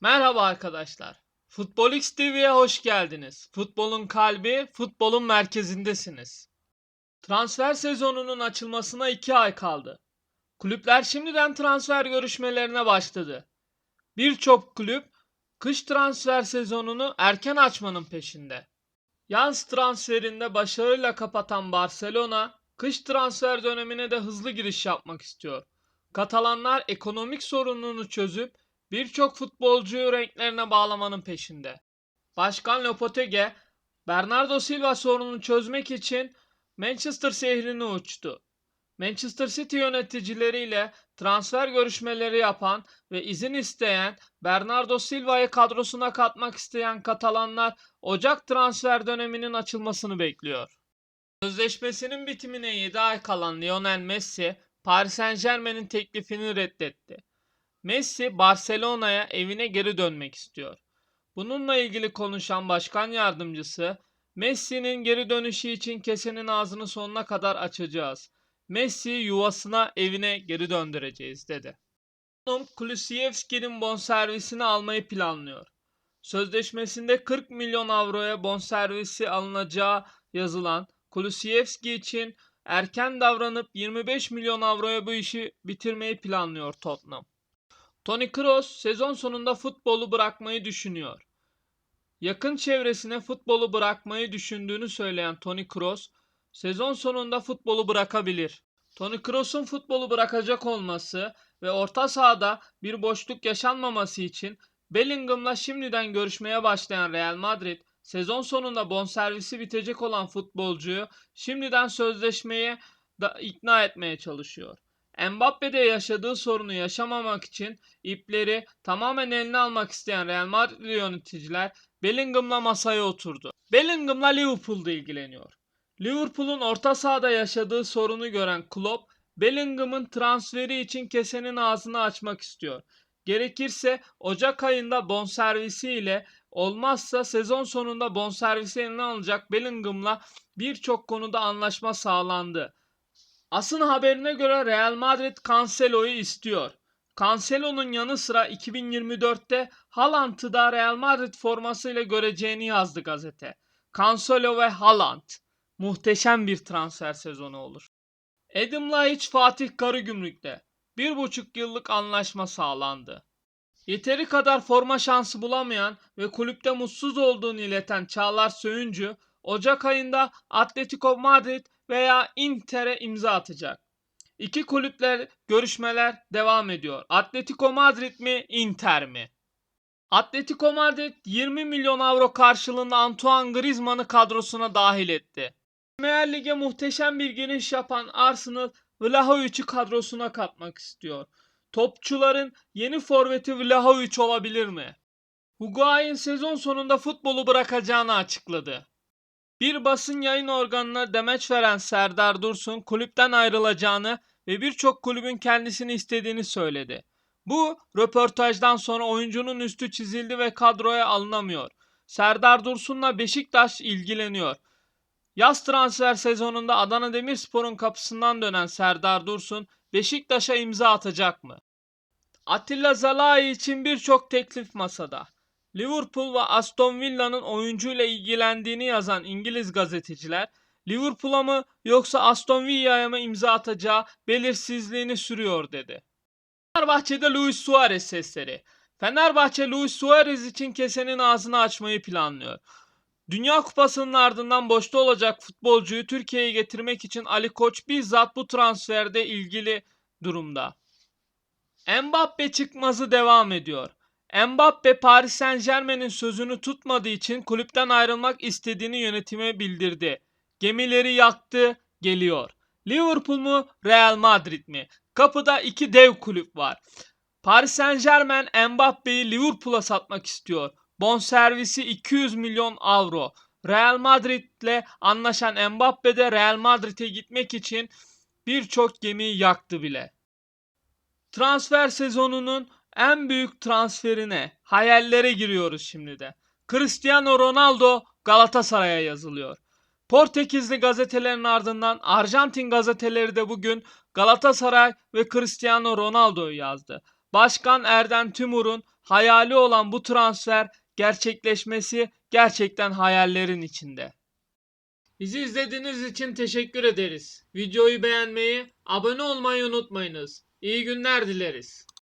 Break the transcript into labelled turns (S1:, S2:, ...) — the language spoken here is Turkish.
S1: Merhaba arkadaşlar. Futbolix TV'ye hoş geldiniz. Futbolun kalbi, futbolun merkezindesiniz. Transfer sezonunun açılmasına 2 ay kaldı. Kulüpler şimdiden transfer görüşmelerine başladı. Birçok kulüp kış transfer sezonunu erken açmanın peşinde. Yaz transferinde başarıyla kapatan Barcelona, kış transfer dönemine de hızlı giriş yapmak istiyor. Katalanlar ekonomik sorununu çözüp birçok futbolcuyu renklerine bağlamanın peşinde. Başkan Lopetegui, Bernardo Silva sorununu çözmek için Manchester şehrine uçtu. Manchester City yöneticileriyle transfer görüşmeleri yapan ve izin isteyen Bernardo Silva'yı kadrosuna katmak isteyen Katalanlar Ocak transfer döneminin açılmasını bekliyor. Sözleşmesinin bitimine 7 ay kalan Lionel Messi, Paris Saint-Germain'in teklifini reddetti. Messi Barcelona'ya evine geri dönmek istiyor. Bununla ilgili konuşan başkan yardımcısı, Messi'nin geri dönüşü için kesenin ağzını sonuna kadar açacağız. Messi'yi yuvasına, evine geri döndüreceğiz dedi. Tottenham Kulusevski'nin bonservisini almayı planlıyor. Sözleşmesinde 40 milyon avroya bonservisi alınacağı yazılan Kulusevski için erken davranıp 25 milyon avroya bu işi bitirmeyi planlıyor Tottenham. Toni Kroos sezon sonunda futbolu bırakmayı düşünüyor. Yakın çevresine futbolu bırakmayı düşündüğünü söyleyen Toni Kroos, sezon sonunda futbolu bırakabilir. Toni Kroos'un futbolu bırakacak olması ve orta sahada bir boşluk yaşanmaması için Bellingham'la şimdiden görüşmeye başlayan Real Madrid, sezon sonunda bonservisi bitecek olan futbolcuyu şimdiden sözleşmeye da ikna etmeye çalışıyor. Mbappe'de yaşadığı sorunu yaşamamak için ipleri tamamen eline almak isteyen Real Madrid yöneticiler Bellingham'la masaya oturdu. Bellingham'la Liverpool'da ilgileniyor. Liverpool'un orta sahada yaşadığı sorunu gören Klopp, Bellingham'ın transferi için kesenin ağzını açmak istiyor. Gerekirse Ocak ayında bonservisi ile olmazsa sezon sonunda bonservisi eline alacak Bellingham'la birçok konuda anlaşma sağlandı. Asın haberine göre Real Madrid Cancelo'yu istiyor. Cancelo'nun yanı sıra 2024'te Haaland'ı da Real Madrid formasıyla göreceğini yazdı gazete. Cancelo ve Haaland. Muhteşem bir transfer sezonu olur. Edim Laiç Fatih Karagümrük'te. Bir buçuk yıllık anlaşma sağlandı. Yeteri kadar forma şansı bulamayan ve kulüpte mutsuz olduğunu ileten Çağlar Söyüncü, Ocak ayında Atletico Madrid veya Inter'e imza atacak. İki kulüpler görüşmeler devam ediyor. Atletico Madrid mi, Inter mi? Atletico Madrid 20 milyon avro karşılığında Antoine Griezmann'ı kadrosuna dahil etti. Premier Lig'e muhteşem bir giriş yapan Arsenal Vlahovic'i kadrosuna katmak istiyor. Topçuların yeni forveti Vlahovic olabilir mi? Higuain sezon sonunda futbolu bırakacağını açıkladı. Bir basın yayın organına demeç veren Serdar Dursun kulüpten ayrılacağını ve birçok kulübün kendisini istediğini söyledi. Bu röportajdan sonra oyuncunun üstü çizildi ve kadroya alınamıyor. Serdar Dursun'la Beşiktaş ilgileniyor. Yaz transfer sezonunda Adana Demirspor'un kapısından dönen Serdar Dursun Beşiktaş'a imza atacak mı? Atilla Zalai için birçok teklif masada. Liverpool ve Aston Villa'nın oyuncuyla ilgilendiğini yazan İngiliz gazeteciler Liverpool'a mı yoksa Aston Villa'ya mı imza atacağı belirsizliğini sürüyor dedi. Fenerbahçe'de Luis Suarez sesleri. Fenerbahçe Luis Suarez için kesenin ağzını açmayı planlıyor. Dünya Kupası'nın ardından boşta olacak futbolcuyu Türkiye'ye getirmek için Ali Koç bizzat bu transferde ilgili durumda. Mbappe çıkmazı devam ediyor. Mbappe Paris Saint Germain'in sözünü tutmadığı için kulüpten ayrılmak istediğini yönetime bildirdi. Gemileri yaktı, geliyor. Liverpool mu, Real Madrid mi? Kapıda iki dev kulüp var. Paris Saint Germain Mbappe'yi Liverpool'a satmak istiyor. Bonservisi 200 milyon avro. Real Madrid'le anlaşan Mbappe de Real Madrid'e gitmek için birçok gemiyi yaktı bile. Transfer sezonunun en büyük transferine, hayallere giriyoruz şimdi de. Cristiano Ronaldo Galatasaray'a yazılıyor. Portekizli gazetelerin ardından Arjantin gazeteleri de bugün Galatasaray ve Cristiano Ronaldo'yu yazdı. Başkan Erdem Tümur'un hayali olan bu transfer gerçekleşmesi gerçekten hayallerin içinde. Bizi izlediğiniz için teşekkür ederiz. Videoyu beğenmeyi, abone olmayı unutmayınız. İyi günler dileriz.